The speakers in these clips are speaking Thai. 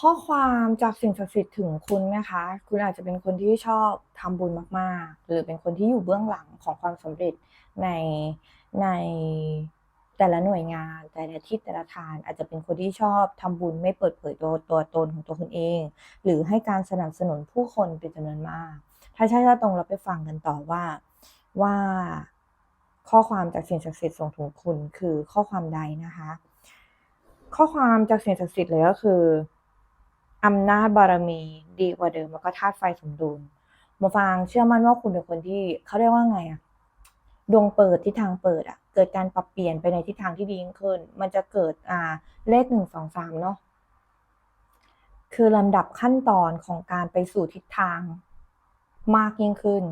ข้อความจากสิ่งศักดิ์สิทธิ์ถึงคุณนะคะ คุณอาจจะเป็นคนที่ชอบทำบุญมากๆ หรือเป็นคนที่อยู่เบื้องหลังของความสำเร็จในในแต่ละหน่วยงานแต่ละทิศแต่ละทางอาจจะเป็นคนที่ชอบทำบุญไม่เปิดเผยตัวตัวตนของตัวคุณเอง หรือให้การสนับสนุนผู้คนเป็นจำนวนมาก ถ้าใช่ถ้าตรงเราไปฟังกันต่อว่าว่าข้อความจากสิ่งศักดิ์สิทธิ์ส่งถึงคุณคือข้อความใดนะคะ ข้อความจากสิ่งศักดิ์สิทธิ์เลยก็คือ อำนาจบารมีดีกว่าเดิมแล้วก็ธาตุไฟสมดุลหมอฟางเชื่อมั่นว่าคุณเป็นคนที่เขาเรียกว่าไงอะดวงเปิดทิศทางเปิดอะเกิดการปรับเปลี่ยนไปในทิศทางที่ดียิ่งขึ้น มันจะเกิดอ่าเลขหนึ่งสองสามเนาะคือลำดับขั้นตอนของการไปสู่ทิศทางมากยิ่งขึ้น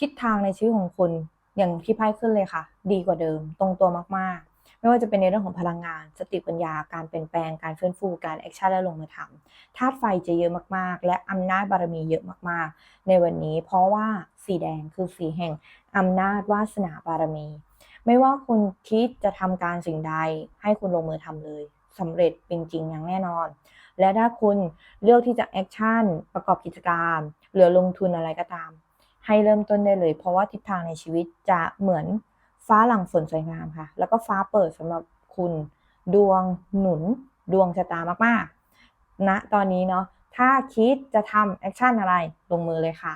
ทิศทางในชีวิตของคุณอย่างที่ไพ่ขึ้นเลยค่ะ ดีกว่าเดิม ตรงตัวมากๆ ไม่ว่าจะเป็นในเรื่องของพลังงาน สติปัญญา การเปลี่ยนแปลง การฟื้นฟู การแอคชั่นและลงมือทำธาตุไฟจะเยอะมากๆ และอำนาจบารมีเยอะมากๆ ในวันนี้ เพราะว่าสีแดงคือสีแห่งอำนาจวาสนาบารมี ไม่ว่าคุณคิดจะทำการสิ่งใด ให้คุณลงมือทำเลยสำเร็จเป็นจริงอย่างแน่นอน และถ้าคุณเลือกที่จะแอคชั่นประกอบกิจการหรือลงทุนอะไรก็ตาม ให้เริ่มต้นได้เลย เพราะว่าทิศทางในชีวิตจะเหมือน ฟ้าหลังฝนสวยงามค่ะ แล้วก็ฟ้าเปิดสำหรับคุณดวงหนุนดวงชะตามากๆณนะตอนนี้เนาะถ้าคิดจะทำแอคชั่นอะไรลงมือเลยค่ะ